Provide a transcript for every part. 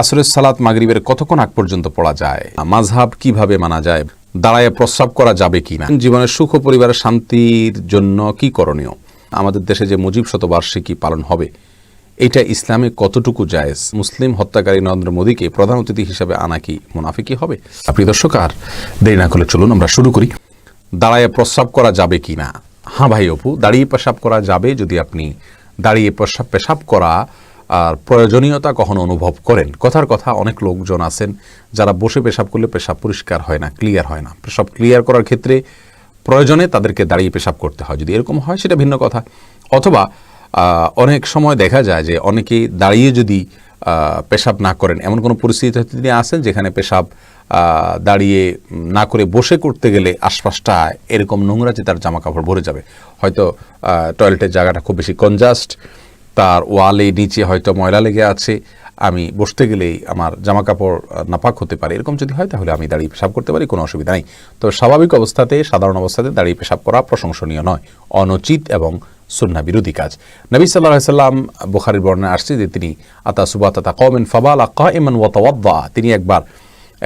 আসরের সালাত মাগরিবের কতক্ষণ আগ পর্যন্ত পড়া যায়? মাঝহাব কীভাবে মানা যায়? দাঁড়ায় প্রস্রাব করা যাবে কিনা? জীবনের সুখ ও পরিবারের শান্তির জন্য কি করণীয়? আমাদের দেশে যে মুজিব শতবার্ষিকী পালন হবে, এটা ইসলামে কতটুকু জায়েজ? মুসলিম হত্যাকারী নরেন্দ্র মোদীকে প্রধান অতিথি হিসাবে আনা কি মুনাফিকি হবে? আপনি দর্শক, আর দেরি না করলে চলুন, আমরা শুরু করি। দাঁড়ায় প্রস্রাব করা যাবে কি না হ্যাঁ ভাই অপু, দাঁড়িয়ে পেশাব করা যাবে যদি আপনি দাঁড়িয়ে পেশাব পেশাব করা আর প্রয়োজনীয়তা কখনো অনুভব করেন। কথার কথা, অনেক লোকজন আছেন যারা বসে পেশাব করলে পেশাব পরিষ্কার হয় না ক্লিয়ার হয় না। পেশাব ক্লিয়ার করার ক্ষেত্রে প্রয়োজনে তাদেরকে দাঁড়িয়ে পেশাব করতে হয়। যদি এরকম হয়, সেটা ভিন্ন কথা। অথবা অনেক সময় দেখা যায় যে অনেকেই দাঁড়িয়ে যদি পেশাব না করেন, এমন কোনো পরিস্থিতি তিনি আসেন যেখানে পেশাব দাঁড়িয়ে না করে বসে করতে গেলে আশপাশটা এরকম নোংরা যে তার জামা কাপড় ভরে যাবে। হয়তো টয়লেটের জায়গাটা খুব বেশি কনজাস্ট তার ওয়ালে নিচে হয়তো ময়লা লেগে আছে, আমি বসতে গেলেই আমার জামা কাপড় নাপাক হতে পারে। এরকম যদি হয় তাহলে আমি দাঁড়িয়ে পেশাব করতে পারি, কোনো অসুবিধা নেই। তবে স্বাভাবিক অবস্থাতে, সাধারণ অবস্থাতে দাঁড়িয়ে পেশাব করা প্রশংসনীয় নয়। অনুচিত এবং সুন্না বিরোধী কাজ। নবী সাল্লাহ সাল্লাম বুখারির আসছে যে তিনি আতা সুবাত কমেন ফাবাল আকা ইমান ওয়াতাওয়াদ্দা তিনি একবার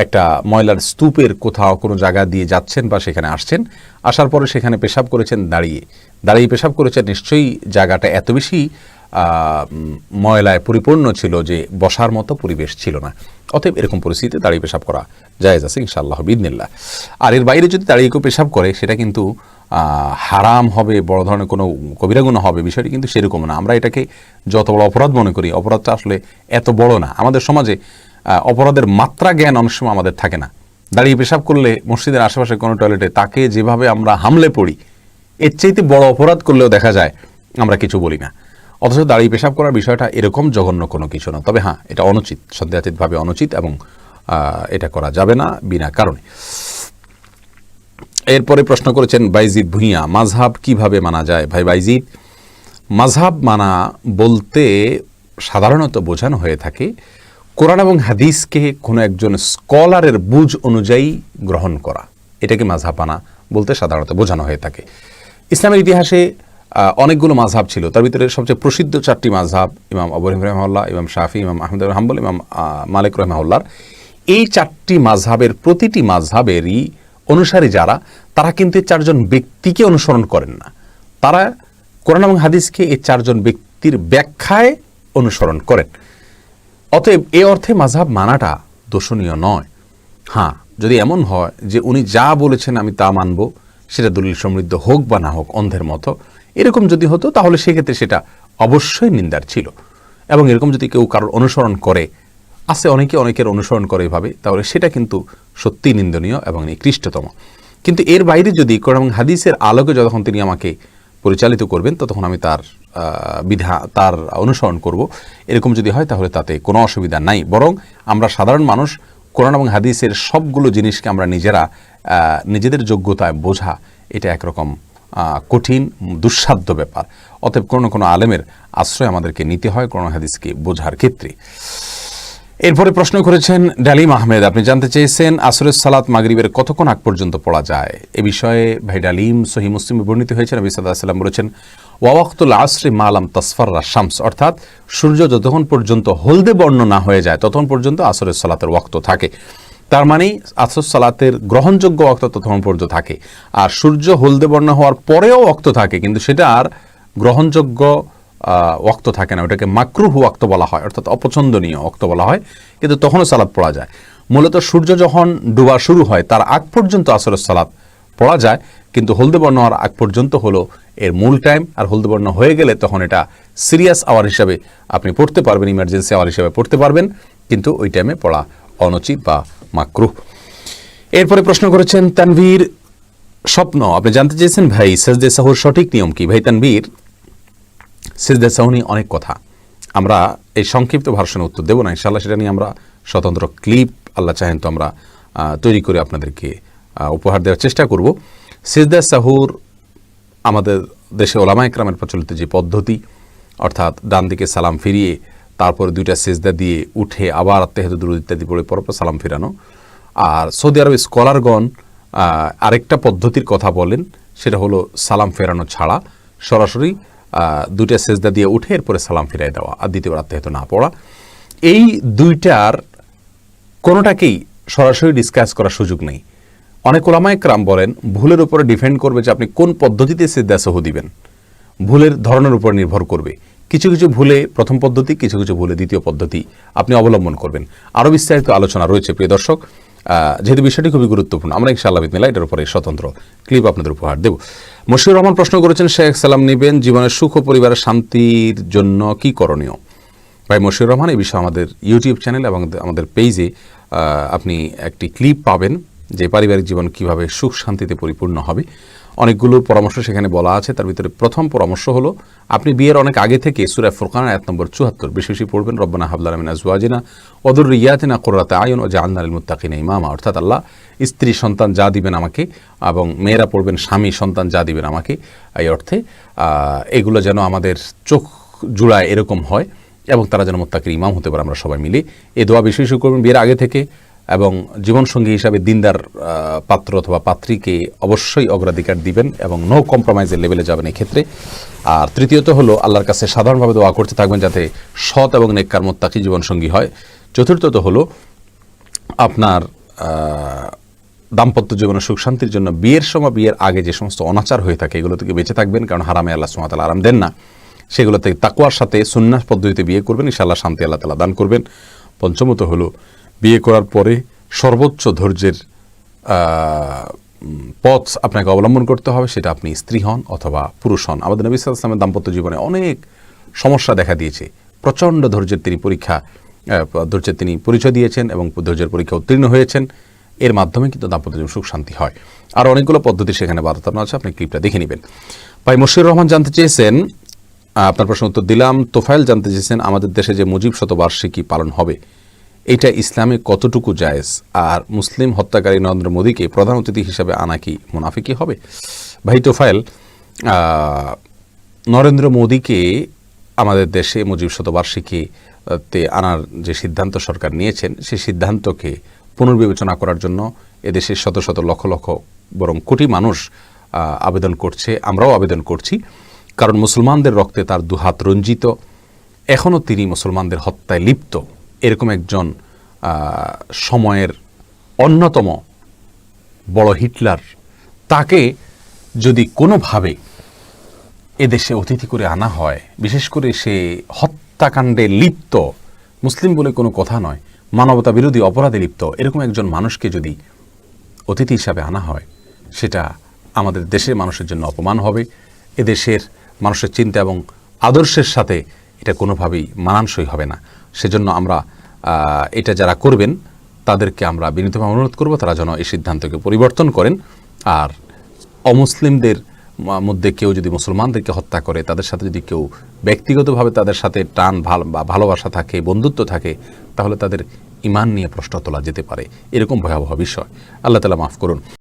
একটা ময়লার স্তূপের কোথাও কোনো জায়গা দিয়ে যাচ্ছেন বা সেখানে আসছেন। আসার পরে সেখানে পেশাব করেছেন, দাঁড়িয়ে। দাঁড়িয়ে পেশাব করেছেন, নিশ্চয়ই জায়গাটা এত বেশি ময়লায় পরিপূর্ণ ছিল যে বসার মতো পরিবেশ ছিল না। অতএব এরকম পরিস্থিতিতে দাঁড়িয়ে পেশাব করা জায়েজ আছে ইনশাআল্লাহ বিদিনিল্লাহ আর এর বাইরে যদি দাঁড়িয়ে কেউ পেশাব করে, সেটা কিন্তু হারাম হবে, বড় ধরনের কোনো কবিরা গুণ হবে, বিষয়টি কিন্তু সেরকম না। আমরা এটাকে যত বড় অপরাধ মনে করি, অপরাধটা আসলে এত বড় না। আমাদের সমাজে অপরাধের মাত্রা জ্ঞান অনেক সময় আমাদের থাকে না। দাঁড়িয়ে পেশাব করলে মসজিদের আশেপাশে কোনো টয়লেটে তাকে যেভাবে আমরা হামলে পড়ি, এর চাইতে বড় অপরাধ করলেও দেখা যায়, আমরা কিছু বলি না। অথচ দাঁড়িয়ে পেশাব করার বিষয়টা এরকম জঘন্য কোনো কিছু না। তবে হ্যাঁ এটা অনুচিত, সন্দেহাতীতভাবে অনুচিত এবং এটা করা যাবে না বিনা কারণে। এরপরে প্রশ্ন করেছেন বাইজিদ ভুঁইয়া মাঝহাব কীভাবে মানা যায়? ভাই বাইজিদ মাঝহাব মানা বলতে সাধারণত বোঝানো হয়ে থাকে, কোরআন এবং হাদিসকে কোনো একজন স্কলারের বুঝ অনুযায়ী গ্রহণ করা। এটাকে মাঝহাব মানা বলতে সাধারণত বোঝানো হয়ে থাকে। ইসলামের ইতিহাসে অনেকগুলো মাঝহাব ছিল। তার ভিতরে সবচেয়ে প্রসিদ্ধ চারটি মাঝহাব ইমাম আবু রহিম রহমাল্লাহ ইমাম শাফি, ইমাম আহমদ হাম্বল, ইমাম মালিক রহমাউল্লার এই চারটি মাঝহাবের প্রতিটি মাঝহাবেরই অনুসারী যারা, তারা কিন্তু এই চারজন ব্যক্তিকে অনুসরণ করেন না। তারা কোরআন এবং হাদিসকে এই চারজন ব্যক্তির ব্যাখ্যায় অনুসরণ করেন। অতএব এ অর্থে মাঝহাব মানাটা দোষণীয় নয়। হ্যাঁ যদি এমন হয় যে উনি যা বলেছেন আমি তা মানব, সেটা দলিল সমৃদ্ধ হোক বা না হোক, অন্ধের মতো এরকম যদি হতো, তাহলে সেক্ষেত্রে সেটা অবশ্যই নিন্দার ছিল। এবং এরকম যদি কেউ কারোর অনুসরণ করে, আছে অনেকে অনেকের অনুসরণ করে এভাবে, তাহলে সেটা কিন্তু সত্যি নিন্দনীয় এবং নিকৃষ্টতম। কিন্তু এর বাইরে যদি কোরআন হাদিসের আলোকে যতক্ষণ তিনি আমাকে পরিচালিত করবেন, ততক্ষণ আমি তার বিধা, তার অনুসরণ করব। এরকম যদি হয়, তাহলে তাতে কোনো অসুবিধা নাই। বরং আমরা সাধারণ মানুষ, কোরআন এবং হাদিসের সবগুলো জিনিসকে আমরা নিজেরা নিজেদের যোগ্যতায় বোঝা, এটা একরকম কঠিন, দুঃসাধ্য ব্যাপার। অতএব কোনো কোনো আলেমের আশ্রয় আমাদেরকে নিতে হয় কোরআন হাদিসকে বোঝার ক্ষেত্রে। এরপরে প্রশ্ন করেছেন ডালিম আহমেদ, আপনি জানতে চেয়েছেন আসরের সালাত মাগরিবের কতক্ষণ আগ পর্যন্ত পড়া যায়? এ বিষয়ে ভাই ডালিম সহি মুসলিমে বর্ণিত হয়েছে, নবী সাল্লাম বলেছেন ওয়াক্তুল আসরি মালাম তসফাররা শামস অর্থাৎ সূর্য যতক্ষণ পর্যন্ত হলদে বর্ণ না হয়ে যায়, ততক্ষণ পর্যন্ত আসরের সালাতের ওয়াক্ত থাকে। তার মানে আসর সালাতের গ্রহণযোগ্য ওয়াক্ত ততক্ষণ পর্যন্ত থাকে। আর সূর্য হলদে বর্ণ হওয়ার পরেও ওয়াক্ত থাকে, কিন্তু সেটা আর গ্রহণযোগ্য ওয়াক্ত থাকে না। ওটাকে মাকরুহ ওয়াক্ত বলা হয়, অর্থাৎ অপছন্দনীয় ওয়াক্ত বলা হয়, কিন্তু তখনও সালাদ পড়া যায়। মূলত সূর্য যখন ডুবা শুরু হয়, তার আগ পর্যন্ত আসরের সালাদ পড়া যায়, কিন্তু হলদে বর্ণ হওয়ার আগ পর্যন্ত হলো এর মূল টাইম আর হলদে বর্ণ হয়ে গেলে তখন এটা সিরিয়াস আওয়ার হিসাবে আপনি পড়তে পারবেন ইমার্জেন্সি আওয়ার হিসাবে পড়তে পারবেন, কিন্তু ওই টাইমে পড়া অনুচিত বা মাকরুহ। এরপরে প্রশ্ন করেছেন, তানভীর স্বপ্ন, আপনি জানতে চেয়েছেন ভাই, সেজদে সাহুর সঠিক নিয়ম কি? ভাই তানভীর, সিজদা সাউনি অনেক কথা। আমরা এই সংক্ষিপ্ত ভার্সনে উত্তর দেবো না ইনশাল্লাহ সেটা নিয়ে আমরা স্বতন্ত্র ক্লিপ, আল্লাহ চাহেন তো আমরা তৈরি করে আপনাদেরকে উপহার দেওয়ার চেষ্টা করব। সিজদা সাহুর আমাদের দেশে ওলামা একরামের প্রচলিত যে পদ্ধতি, অর্থাৎ ডান দিকে সালাম ফিরিয়ে তারপরে দুইটা সেজদা দিয়ে উঠে আবার আত্মেহেদ দুরুদ ইত্যাদি পড়ে, পরপর সালাম ফেরানো। আর সৌদি আরবের স্কলারগণ আরেকটা পদ্ধতির কথা বলেন, সেটা হলো সালাম ফেরানো ছাড়া। সরাসরি দুইটা সেজদা দিয়ে উঠে এরপরে সালাম ফিরাই দেওয়া আর দ্বিতীয়বার আত্মেহেত না পড়া। এই দুইটার কোনোটাকেই সরাসরি ডিসকাস করার সুযোগ নেই। অনেক ওলামায় ক্রাম বলেন, ভুলের উপরে ডিপেন্ড করবে যে আপনি কোন পদ্ধতিতে সিদ্ধাসহ দিবেন। ভুলের ধরনের উপর নির্ভর করবে। কিছু কিছু ভুলে প্রথম পদ্ধতি, কিছু কিছু ভুলে দ্বিতীয় পদ্ধতি আপনি অবলম্বন করবেন। আরও বিস্তারিত আলোচনা রয়েছে, প্রিয় দর্শক। যেহেতু বিষয়টি খুবই গুরুত্বপূর্ণ, আমরা ইনশাআল্লাহ বিদিনিল্লাহ এটার উপরে স্বতন্ত্র ক্লিপ আপনাদের উপহার দেব। মশিউর রহমান প্রশ্ন করেছেন, শেখ সালাম নিবেন জীবনের সুখ ও পরিবারের শান্তির জন্য কি করণীয়? ভাই মশিউর রহমান, এই বিষয়ে আমাদের ইউটিউব চ্যানেল এবং আমাদের পেজে আপনি একটি ক্লিপ পাবেন যে পারিবারিক জীবন কীভাবে সুখ শান্তিতে পরিপূর্ণ হবে। অনেকগুলো পরামর্শ সেখানে বলা আছে। তার ভিতরে প্রথম পরামর্শ হলো, আপনি বিয়ের অনেক আগে থেকে সুরা ফুরকান আয়াত নম্বর চুয়াত্তর বেশি পড়বেন, রব্বানা হাবলামিনা জুয়াজিনা অদুর রিয়াতিনা কোররাতে আয়ন ও জাহান্নাল মুত্তাকিনা ইমামা। অর্থাৎ আল্লাহ স্ত্রী সন্তান যা দিবেন আমাকে এবং মেয়েরা পড়বেন, স্বামী সন্তান যা দিবেন আমাকে, এই অর্থে এগুলো যেন আমাদের চোখ জুড়ায় এরকম হয় এবং তারা যেন মোত্তাকির ইমাম হতে পারে, আমরা সবাই মিলে। এ দোয়া বেশি বেশি করবেন, বিয়ের আগে থেকে এবং জীবনসঙ্গী হিসাবে দিনদার পাত্র অথবা পাত্রীকে অবশ্যই অগ্রাধিকার দিবেন এবং নো কম্প্রোমাইজের লেভেলে যাবেন ক্ষেত্রে আর তৃতীয়ত হলো আল্লাহর কাছে সাধারণভাবে দোয়া করতে থাকবেন যাতে সৎ এবং নেককার মোত্তাকি জীবনসঙ্গী হয়। চতুর্থত হলো আপনার দাম্পত্য জীবনের সুখ শান্তির জন্য বিয়ের সময় বিয়ের আগে যে সমস্ত অনাচার হয়ে থাকে এগুলো থেকে বেঁচে থাকবেন, কারণ হারামে আল্লাহ সুমাতাল আরাম দেন না। সেগুলো থেকে তাকুয়ার সাথে সুন্নাস পদ্ধতিতে বিয়ে করবেন, ইনশাআল্লাহ শান্তি আল্লাহ তালা দান করবেন। পঞ্চমত হলো বিয়ে করার পরে সর্বোচ্চ ধৈর্যের পথ আপনাকে অবলম্বন করতে হবে, সেটা আপনি স্ত্রী হন অথবা পুরুষ হন। আমাদের নবী আলাইহি দাম্পত্য জীবনে অনেক সমস্যা দেখা দিয়েছে। প্রচণ্ড ধৈর্যের তিনি পরীক্ষা ধৈর্যের তিনি পরিচয় দিয়েছেন এবং ধৈর্যের পরীক্ষা উত্তীর্ণ হয়েছেন। এর মাধ্যমে কিন্তু দাম্পত্য জীবন সুখ, শান্তি হয়। আর অনেকগুলো পদ্ধতি সেখানে বার্তানো আছে, আপনি ক্লিপটা দেখে নেবেন। ভাই মশিউর রহমান জানতে চেয়েছেন আপনার প্রশ্ন উত্তর দিলাম। তোফাইল জানতে চেয়েছেন, আমাদের দেশে যে মুজিব শতবার্ষিকী পালন হবে এটা ইসলামে কতটুকু জায়েজ? আর মুসলিম হত্যাকারী নরেন্দ্র মোদীকে প্রধান অতিথি হিসাবে আনা কি মুনাফিকি হবে? ভাই তোফাইল নরেন্দ্র মোদীকে আমাদের দেশে মুজিব শতবার্ষিকী তে আনার যে সিদ্ধান্ত সরকার নিয়েছেন, সেই সিদ্ধান্তকে পুনর্বিবেচনা করার জন্য এদেশের শত শত লক্ষ লক্ষ বরং কোটি মানুষ আবেদন করছে, আমরাও আবেদন করছি। কারণ মুসলমানদের রক্তে তার দুহাত রঞ্জিত। এখনও তিনি মুসলমানদের হত্যায় লিপ্ত। এরকম একজন সময়ের অন্যতম বড় হিটলার, তাকে যদি কোনোভাবে এদেশে অতিথি করে আনা হয়, বিশেষ করে সে হত্যাকাণ্ডে লিপ্ত, মুসলিম বলে কোনো কথা নয়, মানবতা বিরোধী অপরাধে লিপ্ত, এরকম একজন মানুষকে যদি অতিথি হিসাবে আনা হয়, সেটা আমাদের দেশের মানুষের জন্য অপমান হবে। এদেশের মানুষের চিন্তা এবং আদর্শের সাথে এটা কোনোভাবেই মানানসই হবে না। সেজন্য আমরা এটা যারা করবেন, তাদেরকে আমরা বিনীতভাবে অনুরোধ করব, তারা যেন এই সিদ্ধান্তকে পরিবর্তন করেন। আর অমুসলিমদের মধ্যে কেউ যদি মুসলমানদেরকে হত্যা করে, তাদের সাথে যদি কেউ ব্যক্তিগতভাবে তাদের সাথে টান, ভালো, বা ভালোবাসা থাকে, বন্ধুত্ব থাকে, তাহলে তাদের ইমান নিয়ে প্রশ্ন তোলা যেতে পারে। এরকম ভয়াবহ বিষয়। আল্লাহ তালা মাফ করুন।